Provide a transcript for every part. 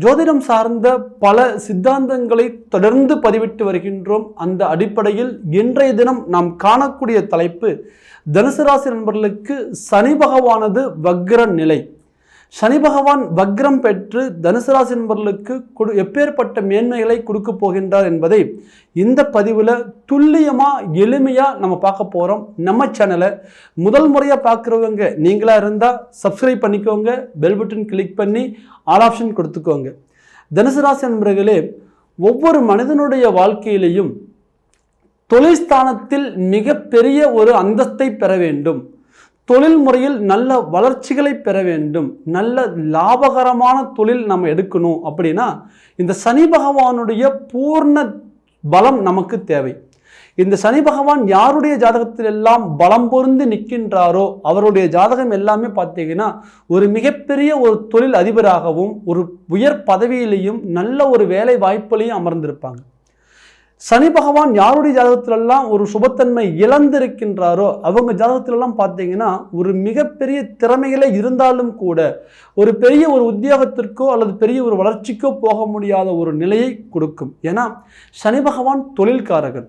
ஜோதிடம் சார்ந்த பல சித்தாந்தங்களை தொடர்ந்து பதிவிட்டு வருகின்றோம். அந்த அடிப்படையில் இன்றைய தினம் நாம் காணக்கூடிய தலைப்பு தனுசு ராசி நண்பர்களுக்கு சனி பகவானது வக்ர நிலை. சனி பகவான் வக்ரம் பெற்று தனுசு ராசி நண்பர்களுக்கு கொடு எப்பேற்பட்ட மேன்மைகளை கொடுக்க போகின்றார் என்பதை இந்த பதிவில் துல்லியமாக எளிமையாக நம்ம பார்க்க போகிறோம் நம்ம சேனலை முதல் முறையாக பார்க்குறவங்க நீங்களாக இருந்தால் சப்ஸ்கிரைப் பண்ணிக்கோங்க பெல் பட்டன் கிளிக் பண்ணி ஆல் ஆப்ஷன் கொடுத்துக்கோங்க. தனுசு ராசி நண்பர்களே ஒவ்வொரு மனிதனுடைய வாழ்க்கையிலையும் தொழில் ஸ்தானத்தில் மிகப்பெரிய ஒரு அந்தஸ்தை பெற வேண்டும். தொழில் முறையில் நல்ல வளர்ச்சிகளை பெற வேண்டும். நல்ல லாபகரமான தொழில் நம்ம எடுக்கணும் அப்படின்னா இந்த சனி பகவானுடைய பூர்ண பலம் நமக்கு தேவை. இந்த சனி பகவான் யாருடைய ஜாதகத்தில் எல்லாம் பலம் பொருந்து நிற்கின்றாரோ அவருடைய ஜாதகம் எல்லாமே பார்த்தீங்கன்னா ஒரு மிகப்பெரிய ஒரு தொழில் அதிபராகவும் ஒரு உயர் பதவியிலையும் நல்ல ஒரு வேலை வாய்ப்புலையும் அமர்ந்திருப்பாங்க. சனி பகவான் யாருடைய ஜாதகத்திலெல்லாம் ஒரு சுபத்தன்மை இழந்திருக்கின்றாரோ அவங்க ஜாதகத்திலெல்லாம் பார்த்தீங்கன்னா ஒரு மிகப்பெரிய திறமைகளே இருந்தாலும் கூட ஒரு பெரிய ஒரு உத்தியோகத்திற்கோ அல்லது பெரிய ஒரு வளர்ச்சிக்கோ போக முடியாத ஒரு நிலையை கொடுக்கும். ஏன்னா சனி பகவான் தொழில்காரகன்.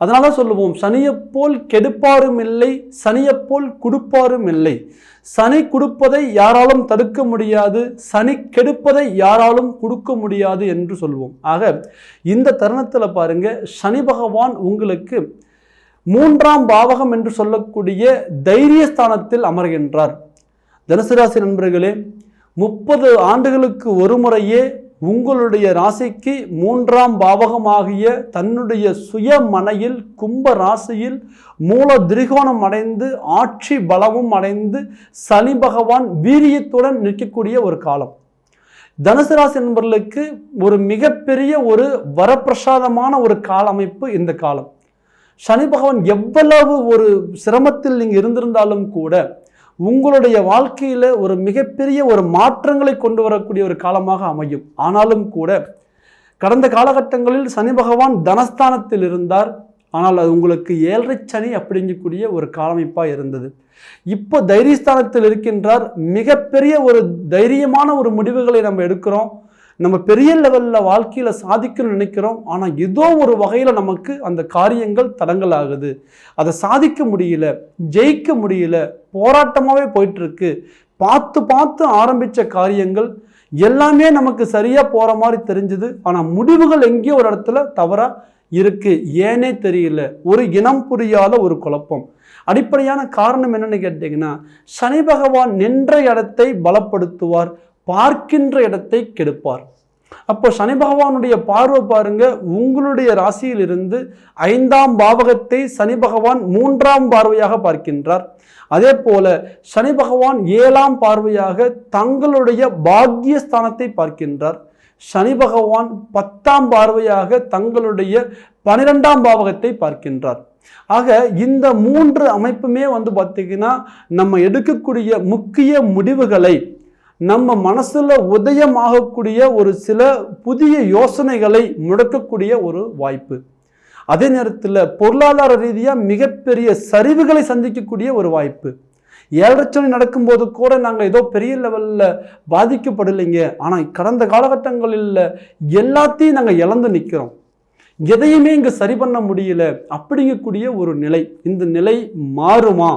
அதனால சொல்லுவோம் சனியைப்போல் கெடுப்பாரும் இல்லை சனியைப்போல் கொடுப்பாரும் இல்லை. சனி கொடுப்பதை யாராலும் தடுக்க முடியாது சனி கெடுப்பதை யாராலும் கொடுக்க முடியாது என்று சொல்வோம் ஆக இந்த தருணத்தில் பாருங்க சனி பகவான் உங்களுக்கு மூன்றாம் பாவகம் என்று சொல்லக்கூடிய தைரியஸ்தானத்தில் அமர்கின்றார். தனுசு ராசி நண்பர்களே முப்பது ஆண்டுகளுக்கு ஒரு முறையே உங்களுடைய ராசிக்கு மூன்றாம் பாவகமாகிய தன்னுடைய சுய மனையில் கும்ப ராசியில் மூல திரிகோணம் அடைந்து ஆட்சி பலமும் அடைந்து சனி பகவான் வீரியத்துடன் நிற்கக்கூடிய ஒரு காலம். தனுசு ராசி நண்பர்களுக்கு ஒரு மிகப்பெரிய ஒரு வரப்பிரசாதமான ஒரு கால அமைப்பு இந்த காலம். சனி பகவான் எவ்வளவு ஒரு சிரமத்தில் நீங்கள் இருந்திருந்தாலும் கூட உங்களுடைய வாழ்க்கையில் ஒரு மிகப்பெரிய ஒரு மாற்றங்களை கொண்டு வரக்கூடிய ஒரு காலமாக அமையும். ஆனாலும் கூட கடந்த காலகட்டங்களில் சனி பகவான் தனஸ்தானத்தில் இருந்தார். ஆனால் அது உங்களுக்கு ஏழரை சனி அப்படிங்கக்கூடிய ஒரு காலமைப்பாக இருந்தது. இப்போ தைரியஸ்தானத்தில் இருக்கின்றார். மிகப்பெரிய ஒரு தைரியமான ஒரு முடிவுகளை நம்ம எடுக்கிறோம். நம்ம பெரிய லெவலில் வாழ்க்கையில் சாதிக்கணும்னு நினைக்கிறோம். ஆனால் ஏதோ ஒரு வகையில் நமக்கு அந்த காரியங்கள் தடங்கள் ஆகுது அதை சாதிக்க முடியல ஜெயிக்க முடியல போராட்டமாகவே போயிட்டுருக்கு. பார்த்து பார்த்து ஆரம்பித்த காரியங்கள் எல்லாமே நமக்கு சரியாக போகிற மாதிரி தெரிஞ்சுது. ஆனால் முடிவுகள் எங்கேயோ ஒரு இடத்துல தவறாக இருக்குது ஏனே தெரியல. ஒரு இனம் புரியாத ஒரு குழப்பம். அடிப்படையான காரணம் என்னன்னு கேட்டிங்கன்னா சனி பகவான் நின்ற இடத்தை பலப்படுத்துவார். பார்க்கின்ற இடத்தை கெடுப்பார். அப்போ சனி பகவானுடைய பார்வை பாருங்க உங்களுடைய ராசியிலிருந்து ஐந்தாம் பாவகத்தை சனி பகவான் மூன்றாம் பார்வையாக பார்க்கின்றார். அதே போல சனி பகவான் ஏழாம் பார்வையாக தங்களுடைய பாக்கியஸ்தானத்தை பார்க்கின்றார். சனி பகவான் பத்தாம் பார்வையாக தங்களுடைய பனிரெண்டாம் பாவகத்தை பார்க்கின்றார். ஆக இந்த மூன்று அமைப்புமே வந்து பார்த்திங்கன்னா நம்ம எடுக்கக்கூடிய முக்கிய முடிவுகளை நம்ம மனசில் உதயமாகக்கூடிய ஒரு சில புதிய யோசனைகளை முடக்கக்கூடிய ஒரு வாய்ப்பு. அதே நேரத்தில் பொருளாதார ரீதியாக மிகப்பெரிய சரிவுகளை சந்திக்கக்கூடிய ஒரு வாய்ப்பு. ஏழரை நடக்கும்போது கூட நாங்கள் ஏதோ பெரிய லெவலில் பாதிக்கப்படலைங்க. ஆனால் கடந்த காலகட்டங்களில் எல்லாத்தையும் நாங்கள் இழந்து நிற்கிறோம் எதையுமே இங்கே சரி பண்ண முடியல. அப்படிங்கக்கூடிய ஒரு நிலை. இந்த நிலை மாறுமா?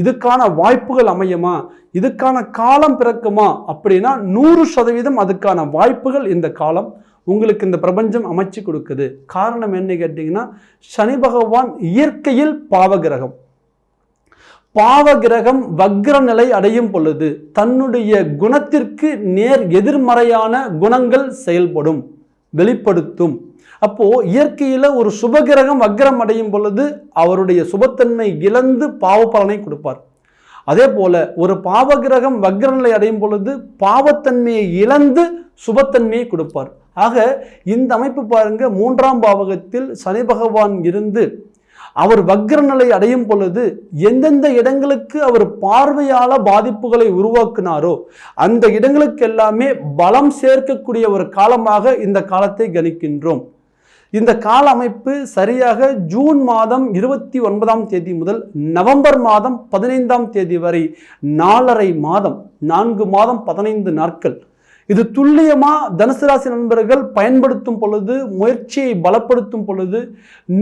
இதுக்கான வாய்ப்புகள் அமையுமா? இதுக்கான காலம் பிறக்குமா? அப்படின்னா நூறு சதவீதம் அதுக்கான வாய்ப்புகள் இந்த காலம் உங்களுக்கு இந்த பிரபஞ்சம் அமைச்சு கொடுக்குது. காரணம் என்ன கேட்டிங்கன்னா சனி பகவான் இயற்கையில் பாவகிரகம். பாவகிரகம் வக்ர நிலை அடையும் பொழுது தன்னுடைய குணத்திற்கு நேர் எதிர்மறையான குணங்கள் செயல்படும் வெளிப்படுத்தும். அப்போது இயற்கையில் ஒரு சுபகிரகம் வக்ரம் அடையும் பொழுது அவருடைய சுபத்தன்மை இழந்து பாவ பலனை கொடுப்பார். அதே போல் ஒரு பாவகிரகம் வக்ரநிலை அடையும் பொழுது பாவத்தன்மையை இழந்து சுபத்தன்மையை கொடுப்பார். ஆக இந்த அமைப்பு பாருங்க மூன்றாம் பாவகத்தில் சனி பகவான் இருந்து அவர் வக்ர நிலை அடையும் பொழுது எந்தெந்த இடங்களுக்கு அவர் பார்வையால் பாதிப்புகளை உருவாக்குனாரோ அந்த இடங்களுக்கு எல்லாமே பலம் சேர்க்கக்கூடிய ஒரு காலமாக இந்த காலத்தை கணிக்கின்றோம். இந்த கால அமைப்பு சரியாக ஜூன் மாதம் இருபத்தி ஒன்பதாம் தேதி முதல் நவம்பர் மாதம் பதினைந்தாம் தேதி வரை நாலரை மாதம் நான்கு மாதம் பதினைந்து நாட்கள். இது துல்லியமாக தனுசு ராசி நண்பர்கள் பயன்படுத்தும் பொழுது முயற்சியை பலப்படுத்தும் பொழுது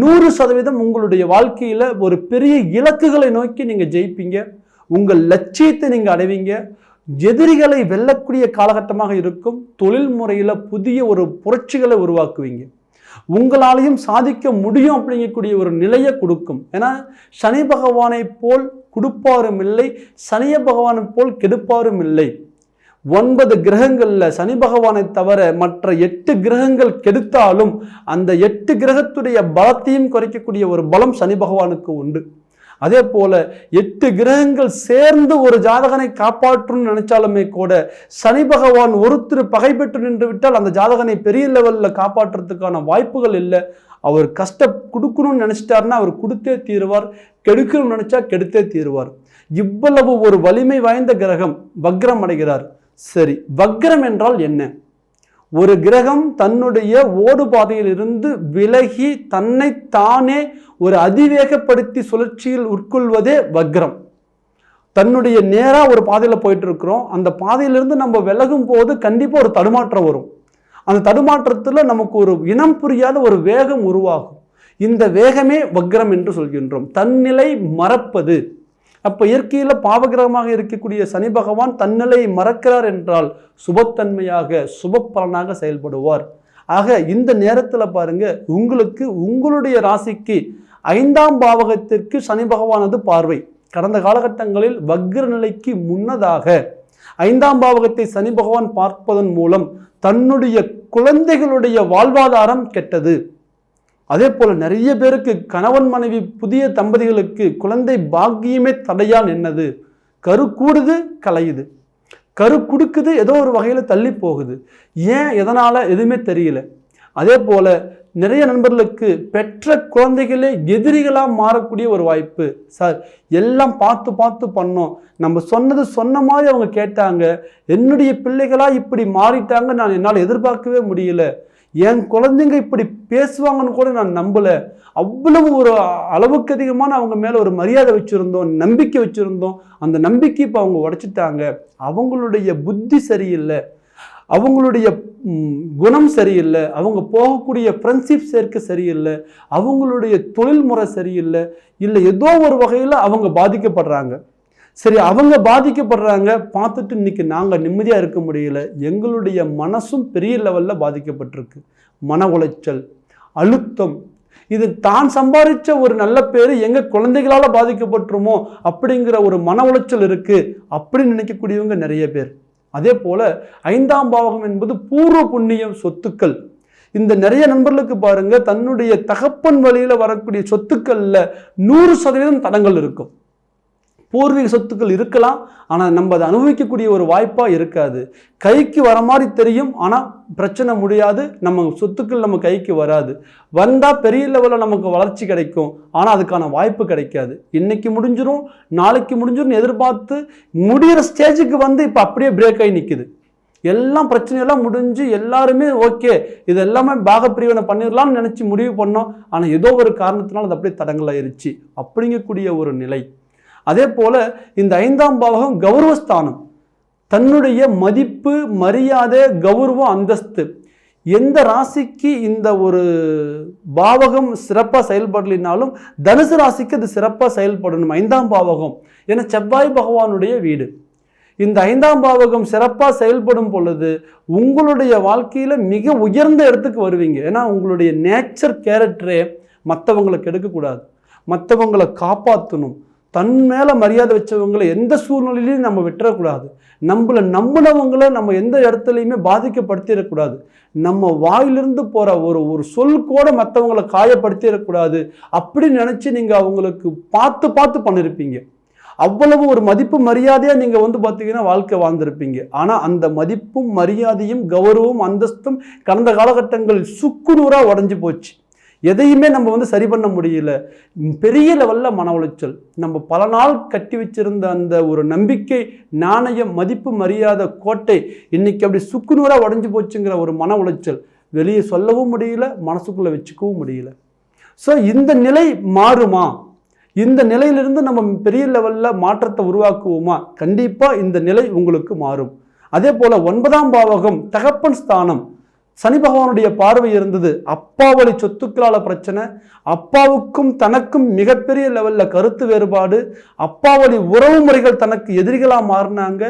நூறு சதவீதம் உங்களுடைய வாழ்க்கையில் ஒரு பெரிய இலக்குகளை நோக்கி நீங்கள் ஜெயிப்பீங்க. உங்கள் லட்சியத்தை நீங்கள் அடைவீங்க. எதிரிகளை வெல்லக்கூடிய காலகட்டமாக இருக்கும். தொழில் முறையில் புதிய ஒரு புரட்சிகளை உருவாக்குவீங்க. உங்களாலையும் சாதிக்க முடியும் அப்படிங்கக்கூடிய ஒரு நிலையை கொடுக்கும். ஏன்னா சனி பகவானை போல் கொடுப்பாரும் இல்லை சனிய பகவானை போல் கெடுப்பாரும் இல்லை. ஒன்பது கிரகங்களில் சனி பகவானை தவிர மற்ற எட்டு கிரகங்கள் கெடுத்தாலும் அந்த எட்டு கிரகத்துடைய பலத்தையும் குறைக்கக்கூடிய ஒரு பலம் சனி பகவானுக்கு உண்டு. அதே போல எட்டு கிரகங்கள் சேர்ந்து ஒரு ஜாதகனை காப்பாற்றணும்னு நினைச்சாலுமே கூட சனி பகவான் ஒருத்தர் பகை பெற்று நின்று விட்டால் அந்த ஜாதகனை பெரிய லெவலில் காப்பாற்றுறதுக்கான வாய்ப்புகள் இல்லை. அவர் கஷ்ட கொடுக்கணும்னு நினைச்சிட்டாருன்னா அவர் கொடுத்தே தீருவார். கெடுக்கணும்னு நினைச்சா கெடுத்தே தீருவார். இவ்வளவு ஒரு வலிமை வாய்ந்த கிரகம் வக்ரம் அடைகிறார். சரி வக்ரம் என்றால் என்ன? ஒரு கிரகம் தன்னுடைய ஓடு பாதையிலிருந்து விலகி தன்னை தானே ஒரு அதிவேகப்படுத்தி சுழற்சியில் உட்கொள்வதே வக்ரம். தன்னுடைய நேராக ஒரு பாதையில் போயிட்டு இருக்கிறோம் அந்த பாதையிலிருந்து நம்ம விலகும் போது கண்டிப்பாக ஒரு தடுமாற்றம் வரும். அந்த தடுமாற்றத்தில் நமக்கு ஒரு இனம் புரியாத ஒரு வேகம் உருவாகும். இந்த வேகமே வக்ரம் என்று சொல்கின்றோம். தன்னிலை மறப்பது. அப்போ இயற்கையில் பாவகிரகமாக இருக்கக்கூடிய சனி பகவான் தன்னிலையை மறக்கிறார் என்றால் சுபத்தன்மையாக சுப பலனாக செயல்படுவார். ஆக இந்த நேரத்தில் பாருங்க உங்களுக்கு உங்களுடைய ராசிக்கு ஐந்தாம் பாவகத்திற்கு சனி பகவானது பார்வை. கடந்த காலகட்டங்களில் வக்ர நிலைக்கு முன்னதாக ஐந்தாம் பாவகத்தை சனி பகவான் பார்ப்பதன் மூலம் தன்னுடைய குழந்தைகளுடைய வாழ்வாதாரம் கெட்டது. அதே போல் நிறைய பேருக்கு கணவன் மனைவி புதிய தம்பதிகளுக்கு குழந்தை பாக்கியமே தடையான் என்னது? கரு கூடுது கலையுது. கரு கொடுக்குது ஏதோ ஒரு வகையில் தள்ளி போகுது. ஏன் எதனால் எதுவுமே தெரியல. அதே போல் நிறைய நண்பர்களுக்கு பெற்ற குழந்தைகளே எதிரிகளாக மாறக்கூடிய ஒரு வாய்ப்பு. சார் எல்லாம் பார்த்து பார்த்து பண்ணோம். நம்ம சொன்னது சொன்ன மாதிரி அவங்க கேட்டாங்க. என்னுடைய பிள்ளைகளாக இப்படி மாறிட்டாங்க நான் என்னால் எதிர்பார்க்கவே முடியல. என் குழந்தைங்க இப்படி பேசுவாங்கன்னு கூட நான் நம்பலை. அவ்வளவு ஒரு அளவுக்கு அதிகமான அவங்க மேலே ஒரு மரியாதை வச்சுருந்தோம் நம்பிக்கை வச்சுருந்தோம். அந்த நம்பிக்கை இப்போ அவங்க உடைச்சிட்டாங்க. அவங்களுடைய புத்தி சரியில்லை. அவங்களுடைய குணம் சரியில்லை. அவங்க போகக்கூடிய ஃப்ரெண்ட்ஷிப் சேர்க்கை சரியில்லை. அவங்களுடைய தொழில் முறை சரியில்லை. இல்லை ஏதோ ஒரு வகையில் அவங்க பாதிக்கப்படுறாங்க. சரி அவங்க பாதிக்கப்படுறாங்க. பார்த்துட்டு இன்னைக்கு நாங்கள் நிம்மதியாக இருக்க முடியல. எங்களுடைய மனசும் பெரிய லெவலில் பாதிக்கப்பட்டிருக்கு. மன உளைச்சல் அழுத்தம். இது தான் சம்பாதிச்ச ஒரு நல்ல பேர் எங்கள் குழந்தைகளால் பாதிக்கப்பட்டுருமோ அப்படிங்கிற ஒரு மன உளைச்சல் இருக்குது அப்படின்னு நினைக்கக்கூடியவங்க நிறைய பேர். அதே போல் ஐந்தாம் பாவகம் என்பது பூர்வ புண்ணியம் சொத்துக்கள். இந்த நிறைய நண்பர்களுக்கு பாருங்கள் தன்னுடைய தகப்பன் வழியில் வரக்கூடிய சொத்துக்களில் நூறு சதவீதம் தடங்கள் இருக்கும். பூர்வீக சொத்துக்கள் இருக்கலாம் ஆனால் நம்ம அதை அனுபவிக்கக்கூடிய ஒரு வாய்ப்பாக இருக்காது. கைக்கு வர மாதிரி தெரியும் ஆனால் பிரச்சனை முடியாது நம்ம சொத்துக்கள் நம்ம கைக்கு வராது. வந்தால் பெரிய லெவலில் நமக்கு வளர்ச்சி கிடைக்கும் ஆனால் அதுக்கான வாய்ப்பு கிடைக்காது. இன்னைக்கு முடிஞ்சிடும் நாளைக்கு முடிஞ்சிடும் எதிர்பார்த்து முடிகிற ஸ்டேஜுக்கு வந்து இப்போ அப்படியே பிரேக் ஆகி நிற்குது எல்லாம் பிரச்சனையெல்லாம் முடிஞ்சு எல்லாருமே ஓகே இது எல்லாமே பாகப்பிரிவினை பண்ணிடலாம்னு நினச்சி முடிவு பண்ணோம் ஆனால் ஏதோ ஒரு காரணத்தினால அது அப்படியே தடங்கலாயிருச்சு. அப்படிங்கக்கூடிய ஒரு நிலை. அதே போல் இந்த ஐந்தாம் பாவகம் கௌரவஸ்தானம். தன்னுடைய மதிப்பு மரியாதை கௌரவம் அந்தஸ்து. எந்த ராசிக்கு இந்த ஒரு பாவகம் சிறப்பாக செயல்படலினாலும் தனுசு ராசிக்கு அது சிறப்பாக செயல்படணும் ஐந்தாம் பாவகம். ஏன்னா செவ்வாய் பகவானுடைய வீடு. இந்த ஐந்தாம் பாவகம் சிறப்பாக செயல்படும் பொழுது உங்களுடைய வாழ்க்கையில் மிக உயர்ந்த இடத்துக்கு வருவீங்க. ஏன்னா உங்களுடைய நேச்சர் கேரக்டரே மற்றவங்களை எடுக்கக்கூடாது. மற்றவங்களை காப்பாற்றணும் தன் மேலே மரியாதை வச்சவங்களை எந்த சூழ்நிலையிலையும் நம்ம விட்டுறக்கூடாது. நம்மளை நம்பினவங்களை நம்ம எந்த இடத்துலையுமே பாதிக்கப்படுத்திடக்கூடாது. நம்ம வாயிலிருந்து போகிற ஒரு ஒரு சொல் கூட மற்றவங்களை காயப்படுத்திடக்கூடாது அப்படின்னு நினச்சி நீங்கள் அவங்களுக்கு பார்த்து பார்த்து பண்ணியிருப்பீங்க அவ்வளவு ஒரு மதிப்பு மரியாதையாக நீங்கள் வந்து பார்த்தீங்கன்னா வாழ்க்கை வாழ்ந்திருப்பீங்க. ஆனால் அந்த மதிப்பும் மரியாதையும் கௌரவம் அந்தஸ்தும் கடந்த காலகட்டங்களில் சுக்குநூறாக உடஞ்சி போச்சு. எதையுமே நம்ம வந்து சரி பண்ண முடியல. பெரிய லெவலில் மன உளைச்சல். நம்ம பல நாள் கட்டி வச்சிருந்த அந்த ஒரு நம்பிக்கை நாணயம் மதிப்பு மரியாதை கோட்டை இன்னைக்கு அப்படி சுக்குநூறாக உடஞ்சி போச்சுங்கிற ஒரு மன உளைச்சல். வெளியே சொல்லவும் முடியல மனசுக்குள்ளே வச்சுக்கவும் முடியல. ஸோ இந்த நிலை மாறுமா? இந்த நிலையிலிருந்து நம்ம பெரிய லெவலில் மாற்றத்தை உருவாக்குவோமா? கண்டிப்பாக இந்த நிலை உங்களுக்கு மாறும். அதே போல் ஒன்பதாம் பாவகம் தகப்பன் ஸ்தானம். சனி பகவானுடைய பார்வை இருந்தது. அப்பாவளி சொத்துக்களால் பிரச்சனை அப்பாவுக்கும் தனக்கும் மிகப்பெரிய லெவலில் கருத்து வேறுபாடு அப்பாவளி உறவு முறைகள் தனக்கு எதிரிகளாக மாறினாங்க.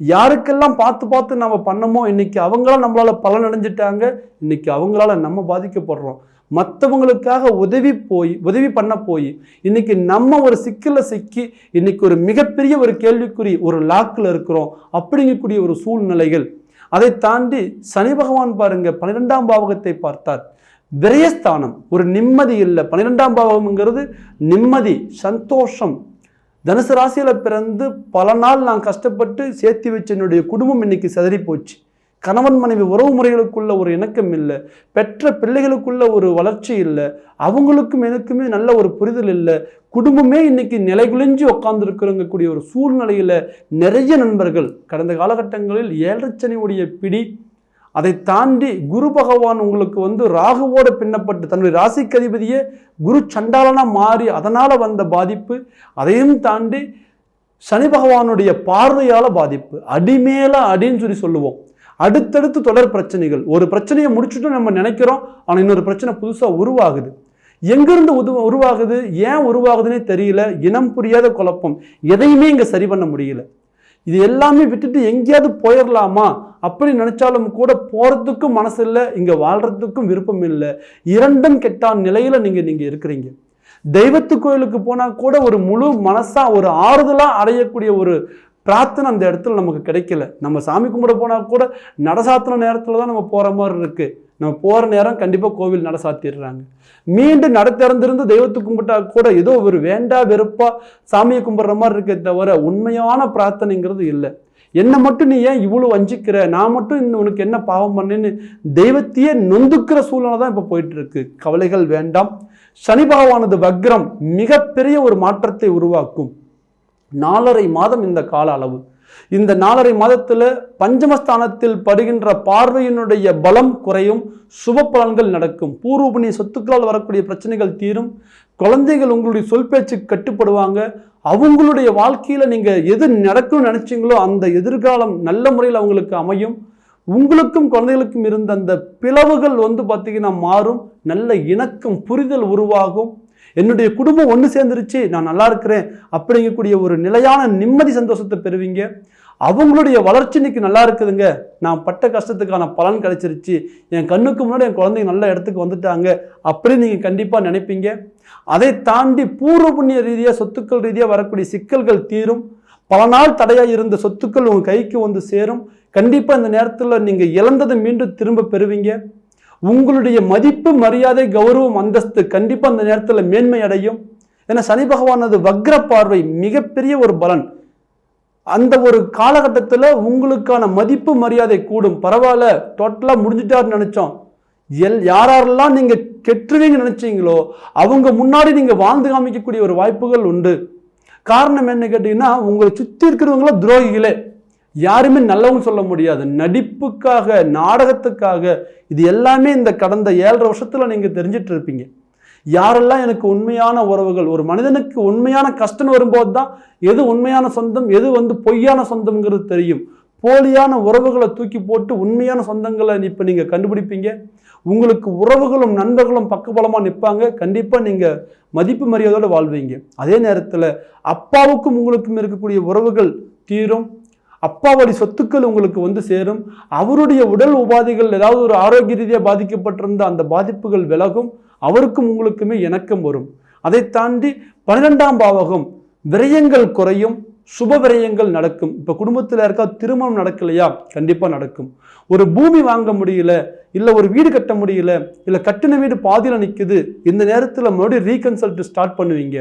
யாருக்கெல்லாம் பார்த்து பார்த்து நம்ம பண்ணமோ இன்னைக்கு அவங்களாம் நம்மளால் பலன் அடைஞ்சிட்டாங்க இன்னைக்கு அவங்களால நம்ம பாதிக்கப்படுறோம். மற்றவங்களுக்காக உதவி போய் உதவி பண்ண போய் இன்னைக்கு நம்ம ஒரு சிக்கலில் சிக்கி இன்னைக்கு ஒரு மிகப்பெரிய ஒரு கேள்விக்குறி ஒரு லாக்கில் இருக்கிறோம். அப்படிங்கக்கூடிய ஒரு சூழ்நிலைகள் அதை தாண்டி சனி பகவான் பாருங்க பன்னிரெண்டாம் பாவகத்தை பார்த்தார். விரயஸ்தானம் ஒரு நிம்மதி இல்லை. பன்னிரெண்டாம் பாவகம்ங்கிறது நிம்மதி சந்தோஷம். தனுசு ராசியில் பிறந்து பல நாள் நான் கஷ்டப்பட்டு சேர்த்து வச்ச என்னுடைய குடும்பம் இன்னைக்கு சிதறி போச்சு கணவன் மனைவி உறவு முறைகளுக்குள்ள ஒரு இணக்கம் இல்லை. பெற்ற பிள்ளைகளுக்குள்ள ஒரு வளர்ச்சி இல்லை. அவங்களுக்கும் எனக்குமே நல்ல ஒரு புரிதல் இல்லை. குடும்பமே இன்னைக்கு நிலைகுலைஞ்சு உட்கார்ந்துருக்கிறங்க கூடிய ஒரு சூழ்நிலையில் நிறைய நண்பர்கள் கடந்த காலகட்டங்களில் ஏழரச்சனையுடைய பிடி அதை தாண்டி குரு பகவான் உங்களுக்கு வந்து ராகுவோடு பின்னப்பட்டு தன்னுடைய ராசிக்கு அதிபதியே குரு சண்டாலனாக மாறி அதனால் வந்த பாதிப்பு அதையும் தாண்டி சனி பகவானுடைய பார்வையால் பாதிப்பு. அடிமேல அடின்னு சொல்லி சொல்லுவோம். அடுத்தடுத்து தொடர் பிரச்சனைகள். ஒரு பிரச்சனையை முடிச்சுட்டு நம்ம நினைக்கிறோம் ஆனால் இன்னொரு பிரச்சனை புதுசாக உருவாகுது. எங்கிருந்து உது உருவாகுது? ஏன் உருவாகுதுன்னே தெரியல. இனம் புரியாத குழப்பம். எதையுமே இங்கே சரி பண்ண முடியல. இது எல்லாமே விட்டுட்டு எங்கேயாவது போயிடலாமா அப்படி நினச்சாலும் கூட போகிறதுக்கும் மனசு இல்லை இங்கே வாழ்கிறதுக்கும் விருப்பம் இல்லை. இரண்டும் கெட்டான் நிலையில் நீங்கள் நீங்கள் இருக்கிறீங்க. தெய்வத்து கோயிலுக்கு போனால் கூட ஒரு முழு மனசாக ஒரு ஆறுதலாக அடையக்கூடிய ஒரு பிரார்த்தனை அந்த இடத்துல நமக்கு கிடைக்கல. நம்ம சாமி கும்பிட போனால் கூட நடசாத்தின நேரத்தில் தான் நம்ம போகிற மாதிரி இருக்குது நம்ம போகிற நேரம் கண்டிப்பாக கோவில் நட சாத்திடுறாங்க மீண்டும் நட திறந்திருந்து தெய்வத்தை கும்பிட்டா கூட ஏதோ ஒரு வேண்டா வெறுப்பாக சாமியை கும்பிட்ற மாதிரி இருக்கே தவிர உண்மையான பிரார்த்தனைங்கிறது இல்லை. என்னை மட்டும் நீ ஏன் இவ்வளோ வஞ்சிக்கிற? நான் மட்டும் இந்த உனக்கு என்ன பாவம் பண்ணேன்னு தெய்வத்தையே நொந்துக்கிற சூழ்நிலை தான் இப்போ போயிட்டு இருக்கு. கவலைகள் வேண்டாம். சனி பகவானது வக்ரம் மிகப்பெரிய ஒரு மாற்றத்தை உருவாக்கும். நாலரை மாதம் இந்த கால அளவு. இந்த நாலரை மாதத்தில் பஞ்சமஸ்தானத்தில் படுகின்ற பார்வையினுடைய பலம் குறையும் சுப பலன்கள் நடக்கும். பூர்வபுண்ணிய சொத்துக்களால் வரக்கூடிய பிரச்சனைகள் தீரும். குழந்தைகள் உங்களுடைய சொல் பேச்சு கட்டுப்படுவாங்க. அவங்களுடைய வாழ்க்கையில் நீங்கள் எது நடக்கும்னு நினச்சிங்களோ அந்த எதிர்காலம் நல்ல முறையில் அவங்களுக்கு அமையும். உங்களுக்கும் குழந்தைகளுக்கும் இருந்த அந்த பிளவுகள் வந்து பார்த்திங்கன்னா மாறும். நல்ல இணக்கம் புரிதல் உருவாகும். என்னுடைய குடும்பம் ஒன்று சேர்ந்துருச்சு நான் நல்லா இருக்கிறேன் அப்படிங்கக்கூடிய ஒரு நிலையான நிம்மதி சந்தோஷத்தை பெறுவீங்க. அவங்களுடைய வளர்ச்சி இன்னைக்கு நல்லா இருக்குதுங்க. நான் பட்ட கஷ்டத்துக்கான பலன் கிடைச்சிருச்சு. என் கண்ணுக்கு முன்னாடி என் குழந்தைங்க நல்ல இடத்துக்கு வந்துட்டாங்க அப்படின்னு நீங்கள் கண்டிப்பாக நினைப்பீங்க. அதை தாண்டி பூர்வ புண்ணிய ரீதியாக சொத்துக்கள் ரீதியாக வரக்கூடிய சிக்கல்கள் தீரும். பல நாள் தடையாக இருந்த சொத்துக்கள் உங்கள் கைக்கு வந்து சேரும். கண்டிப்பாக இந்த நேரத்தில் நீங்கள் இழந்ததை மீண்டும் திரும்ப பெறுவீங்க. உங்களுடைய மதிப்பு மரியாதை கௌரவம் அந்தஸ்து கண்டிப்பாக அந்த நேரத்தில் மேன்மை அடையும். ஏன்னா சனி பகவானது வக்ர பார்வை மிகப்பெரிய ஒரு பலன். அந்த ஒரு காலகட்டத்தில் உங்களுக்கான மதிப்பு மரியாதை கூடும். பரவாயில்ல டோட்டலாக முடிஞ்சிட்டாருன்னு நினச்சோம். எல் யாரெல்லாம் நீங்கள் கெட்டுருவீங்க நினச்சிங்களோ அவங்க முன்னாடி நீங்கள் வாழ்ந்து காமிக்கக்கூடிய ஒரு வாய்ப்புகள் உண்டு. காரணம் என்ன கேட்டிங்கன்னா உங்களை சுற்றி இருக்கிறவங்களாம் துரோகிகளே. யாருமே நல்லவங்க சொல்ல முடியாது. நடிப்புக்காக நாடகத்துக்காக இது எல்லாமே இந்த கடந்த ஏழரை வருஷத்தில் நீங்கள் தெரிஞ்சிட்டு இருப்பீங்க. யாரெல்லாம் எனக்கு உண்மையான உறவுகள் ஒரு மனிதனுக்கு உண்மையான கஷ்டம் வரும்போது தான் எது உண்மையான சொந்தம் எது வந்து பொய்யான சொந்தம்ங்கிறது தெரியும். போலியான உறவுகளை தூக்கி போட்டு உண்மையான சொந்தங்களை இப்போ நீங்கள் கண்டுபிடிப்பீங்க. உங்களுக்கு உறவுகளும் நண்பர்களும் பக்கபலமாக நிற்பாங்க. கண்டிப்பாக நீங்கள் மதிப்பு மரியாதையோடு வாழ்வீங்க. அதே நேரத்தில் அப்பாவுக்கும் உங்களுக்கும் இருக்கக்கூடிய உறவுகள் தீரும். அப்பாவுடைய சொத்துக்கள் உங்களுக்கு வந்து சேரும். அவருடைய உடல் உபாதைகள் ஏதாவது ஒரு ஆரோக்கிய ரீதியாக பாதிக்கப்பட்டிருந்த அந்த பாதிப்புகள் விலகும். அவருக்கும் உங்களுக்குமே இணக்கம் வரும். அதை தாண்டி பன்னிரெண்டாம் பாவகம் விரயங்கள் குறையும் சுப விரயங்கள் நடக்கும். இப்போ குடும்பத்தில் இருக்கா திருமணம் நடக்கலையா? கண்டிப்பாக நடக்கும். ஒரு பூமி வாங்க முடியல இல்லை ஒரு வீடு கட்ட முடியல இல்லை கட்டின வீடு பாதியில் நிற்குது இந்த நேரத்தில் மறுபடியும் ரீகன்சல்ட் ஸ்டார்ட் பண்ணுவீங்க.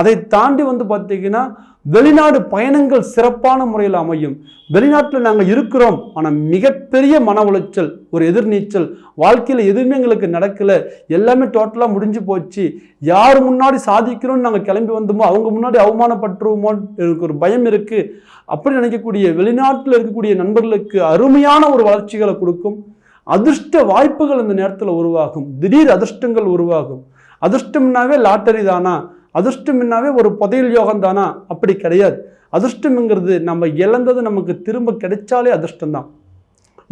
அதை தாண்டி வந்து பார்த்தீங்கன்னா வெளிநாடு பயணங்கள் சிறப்பான முறையில் அமையும். வெளிநாட்டில் நாங்கள் இருக்கிறோம். ஆனால் மிகப்பெரிய மன உளைச்சல் ஒரு எதிர்நீச்சல் வாழ்க்கையில் எதுவுமே எங்களுக்கு நடக்கலை. எல்லாமே டோட்டலாக முடிஞ்சு போச்சு. யார் முன்னாடி சாதிக்கிறோம்னு நாங்கள் கிளம்பி வந்தோமோ அவங்க முன்னாடி அவமானப்பட்டுருவோமோன்னு எனக்கு ஒரு பயம் இருக்குது அப்படி நினைக்கக்கூடிய வெளிநாட்டில் இருக்கக்கூடிய நண்பர்களுக்கு அருமையான ஒரு வளர்ச்சிகளை கொடுக்கும். அதிர்ஷ்ட வாய்ப்புகள் இந்த நேரத்தில் உருவாகும். திடீர் அதிர்ஷ்டங்கள் உருவாகும். அதிர்ஷ்டம்னாவே லாட்டரி தானா? அதிர்ஷ்டம்னாவே ஒரு புதையல் யோகம் தானா அப்படி கிடையாது. அதிர்ஷ்டம்ங்கிறது நம்ம இழந்தது நமக்கு திரும்ப கிடைச்சாலே அதிர்ஷ்டம்தான்.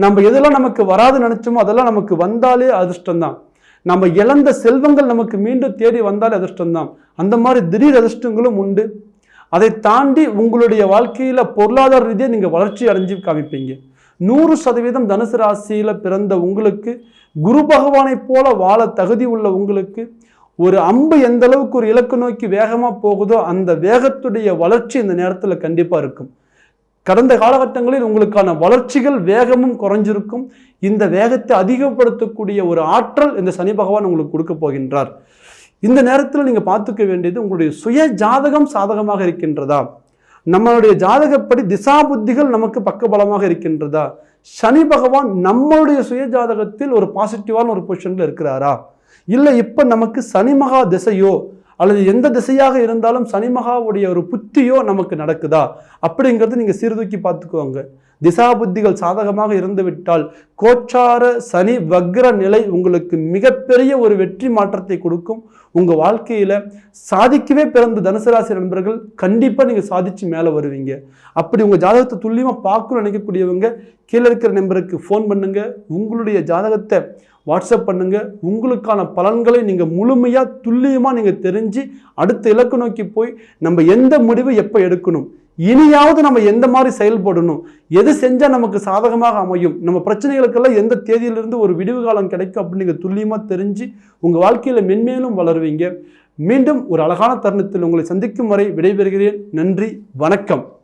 நம்ம எதெல்லாம் நமக்கு வராது நினச்சோமோ அதெல்லாம் நமக்கு வந்தாலே அதிர்ஷ்டம்தான். நம்ம இழந்த செல்வங்கள் நமக்கு மீண்டும் தேடி வந்தாலே அதிர்ஷ்டம்தான். அந்த மாதிரி திடீர் அதிர்ஷ்டங்களும் உண்டு. அதை தாண்டி உங்களுடைய வாழ்க்கையில் பொருளாதார ரீதியாக நீங்கள் வளர்ச்சி அடைஞ்சு காமிப்பீங்க. நூறு சதவீதம் தனுசு ராசியில் பிறந்த உங்களுக்கு குரு பகவானைப் போல வாழ தகுதி உள்ள உங்களுக்கு ஒரு அம்பு எந்த அளவுக்கு ஒரு இலக்கு நோக்கி வேகமாக போகுதோ அந்த வேகத்துடைய வளர்ச்சி இந்த நேரத்தில் கண்டிப்பாக இருக்கும். கடந்த காலகட்டங்களில் உங்களுக்கான வளர்ச்சிகள் வேகமும் குறைஞ்சிருக்கும். இந்த வேகத்தை அதிகப்படுத்தக்கூடிய ஒரு ஆற்றல் இந்த சனி பகவான் உங்களுக்கு கொடுக்க போகின்றார். இந்த நேரத்தில் நீங்கள் பார்த்துக்க வேண்டியது உங்களுடைய சுய ஜாதகம் சாதகமாக இருக்கின்றதா? நம்மளுடைய ஜாதகப்படி திசா புத்திகள் நமக்கு பக்கபலமாக இருக்கின்றதா? சனி பகவான் நம்மளுடைய சுய ஜாதகத்தில் ஒரு பாசிட்டிவான ஒரு பொசிஷனில் இருக்கிறாரா? இல்லை இப்போ நமக்கு சனி மகா திசையோ அல்லது எந்த திசையாக இருந்தாலும் சனி மகாவுடைய ஒரு புத்தியோ நமக்கு நடக்குதா? அப்படிங்கிறது நீங்கள் சீர்தூக்கி பார்த்துக்கோங்க. திசா புத்திகள் சாதகமாக இருந்துவிட்டால் கோச்சார சனி வக்ர நிலை உங்களுக்கு மிகப்பெரிய ஒரு வெற்றி மாற்றத்தை கொடுக்கும். உங்கள் வாழ்க்கையில் சாதிக்கவே பிறந்த தனுசு ராசி நண்பர்கள் கண்டிப்பாக நீங்கள் சாதிச்சு மேலே வருவீங்க. அப்படி உங்கள் ஜாதகத்தை துல்லியமாக பார்க்கணும்னு நினைக்கக்கூடியவங்க கீழே இருக்கிற நம்பருக்கு ஃபோன் பண்ணுங்க. உங்களுடைய ஜாதகத்தை வாட்ஸ்அப் பண்ணுங்க. உங்களுக்கான பலன்களை நீங்கள் முழுமையாக துல்லியமாக நீங்கள் தெரிஞ்சு அடுத்த இலக்கு நோக்கி போய் நம்ம எந்த முடிவு எப்போ எடுக்கணும்? இனியாவது நம்ம எந்த மாதிரி செயல்படணும்? எது செஞ்சால் நமக்கு சாதகமாக அமையும்? நம்ம பிரச்சனைகளுக்கெல்லாம் எந்த தேதியிலிருந்து ஒரு விடிவு காலம் கிடைக்கும் அப்படின்னு நீங்கள் துல்லியமாக தெரிஞ்சு உங்கள் வாழ்க்கையில் மென்மேலும் வளருவீங்க. மீண்டும் ஒரு அழகான தருணத்தில் உங்களை சந்திக்கும் வரை விடைபெறுகிறேன். நன்றி வணக்கம்.